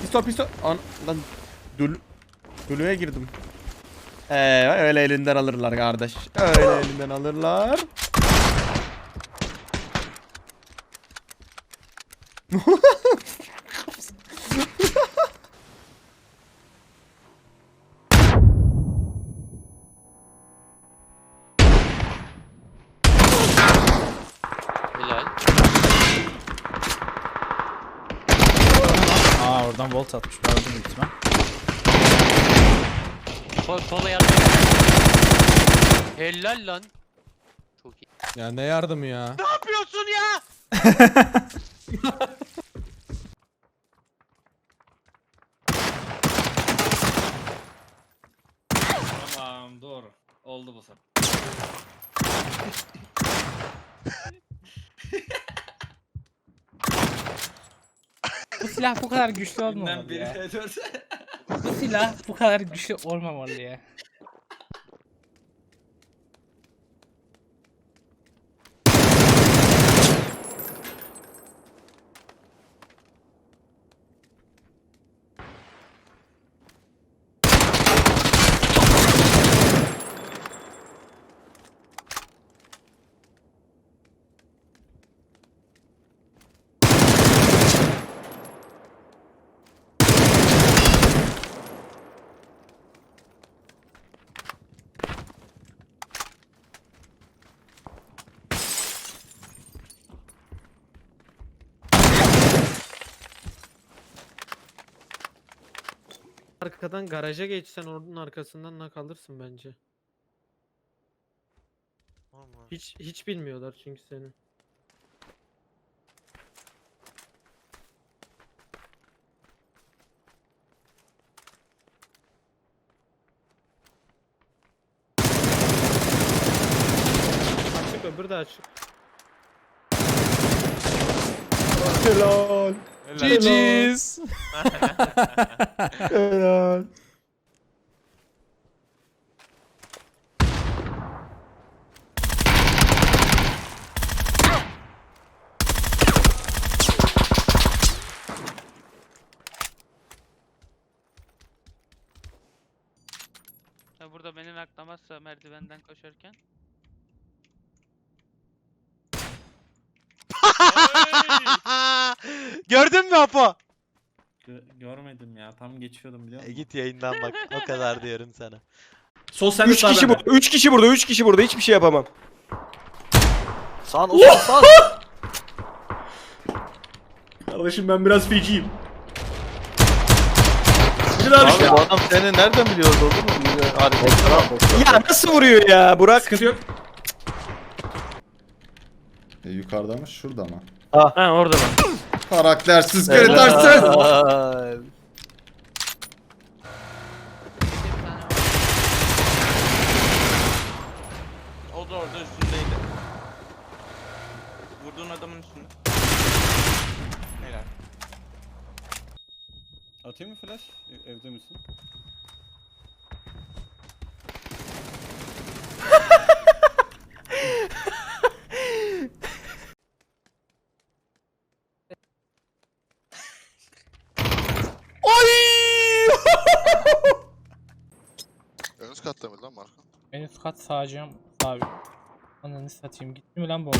Pistol pistol. An lan dül dülüye girdim. Ee, öyle elinden alırlar kardeş. Öyle elinden alırlar. Helal. Aa oradan volt atmış. Öldüm büyük ihtimal. Sol, sola yardım. Helal lan. Çok iyi. Ya ne yardımı ya? Ne yapıyorsun ya? Tamam doğru. Oldu bu sefer. Bu silah bu kadar güçlü Günden olmamalı biri ya. F4. Bu silah bu kadar güçlü olmamalı ya. Arkadan garaja geçsen onun arkasından nak alırsın bence. Hiç hiç bilmiyorlar çünkü seni. Açık öbür de açık. Helal. GG's. Helal. Ha, naklamazsa merdivenden koşarken. Gördün mü Apo? Gö- görmedim ya. Tam geçiyordum biliyor E, musun? git yayından bak. o kadar diyorum sana. Sol sen 3 kişi burada, 3 kişi burada, 3 kişi burada. Hiçbir şey yapamam. San ulan san. Kardeşim ben biraz feciyim. Abi bu adam seni nereden biliyordu mu? Hareketler Ya nasıl vuruyor ya Burak? Sıkıntı yok. E, yukarıda mı? Şurada mı? Ha orada bak. Karaktersiz karaktersiz. Helal. O da orada üstündeydi. Vurduğun adamın üstünde. Helal. Atayım mı flash? E- Evde misin? En üst katta mı lan Marka? En üst kat sağacağım abi. Ananı satayım gitti mi lan bu?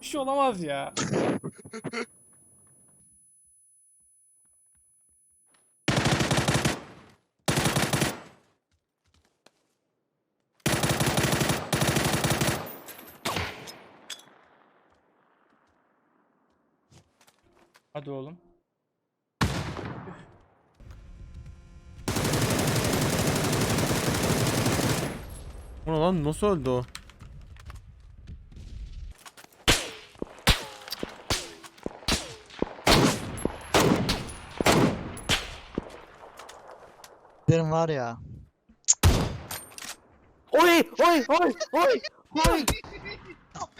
Bir şey olamaz ya. Hadi oğlum. O ne lan nasıl öldü o? Derim var ya. Oy, oy, oy, oy.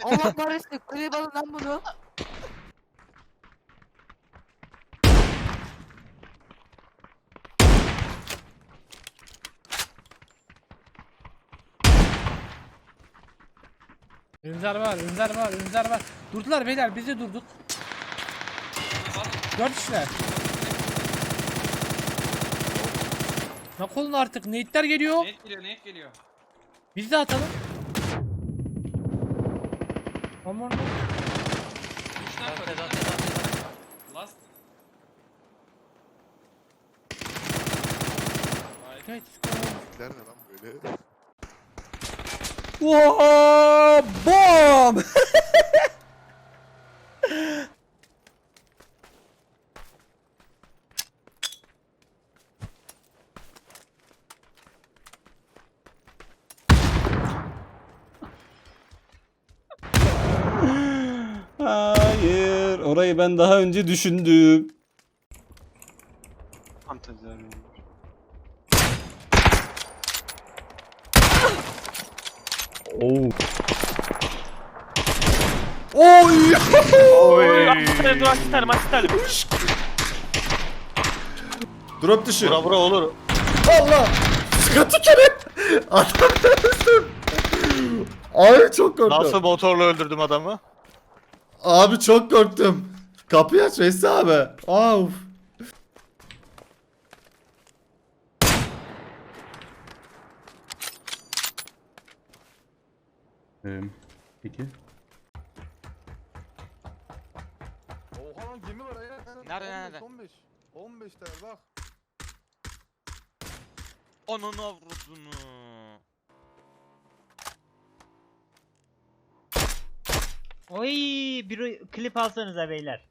Allah kahretsin. Alın lan bunu. Ünzer var, Ünzer var, Ünzer var. Durdular beyler, biz de durduk. Dört kişiler. Nak olun artık, nate'ler geliyor. Net geliyor net geliyor. Biz de atalım. Aman ne? Last. Evet. Nerede lan böyle? Wow, bom! Hayır. Orayı ben daha önce düşündüm. Oo. Oy! Drop dışı. Bura bura olur. Allah! Sıkıntı kere! Adam öldüm. Abi çok korktum. Nasıl motorla öldürdüm adamı? Abi çok korktum. Kapıyı aç Veysi abi. Of. Peki. Oha lan gemi var ya. Nerede, nerede? 15. 15 tane bak. Ananı avradını. Oy bir klip alsanıza beyler.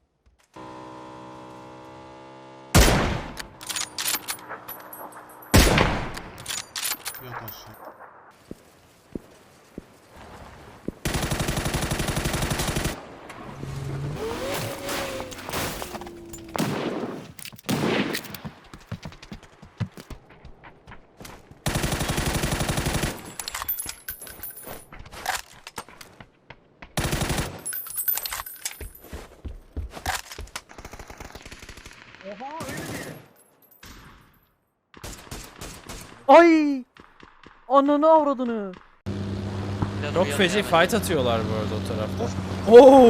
Yat aşağı. Ay! Ananı avradını. Çok feci fight atıyorlar bu arada o tarafta. Oo!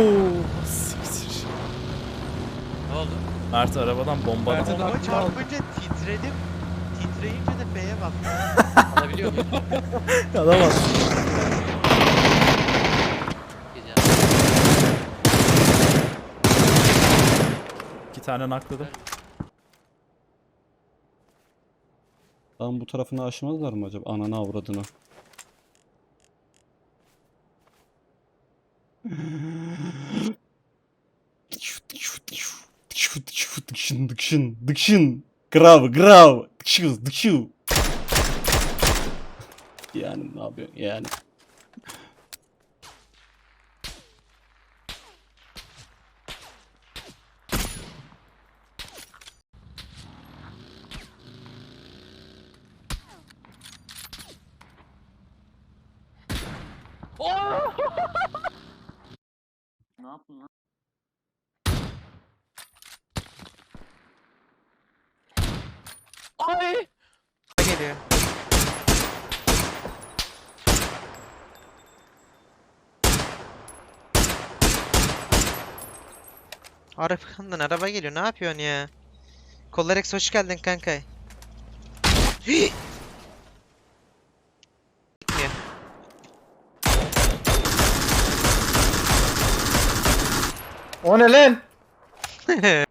Siktir. Ne oldu? Mert arabadan bomba Mert'e atıyor. de Bomba aklını al. çarpınca titredim. Titreyince de B'ye bastım. Alabiliyor muyum? Alamaz. İki tane nakladım. Lan bu tarafını aşmazlar mı acaba? Ananı avradını. Dıkşın dıkşın dıkşın Grav grav Dıkşu dıkşu Yani ne yapıyor yani Ay! Geliyor. Arkamdan araba geliyor. Ne yapıyorsun ya? Kollarex hoş geldin kanka. O ne lan?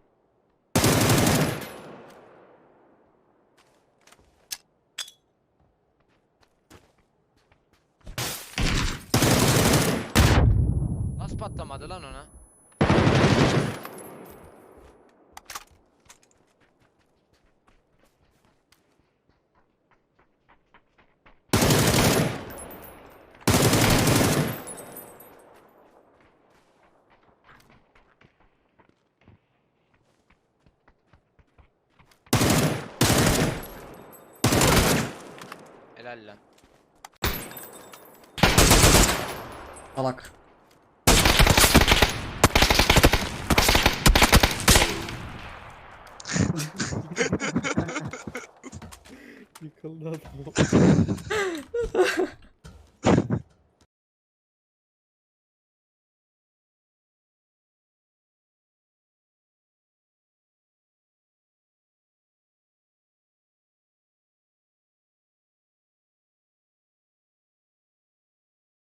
Patlamadı lan ona? Helal lan. Salak. Yıkıldı adam.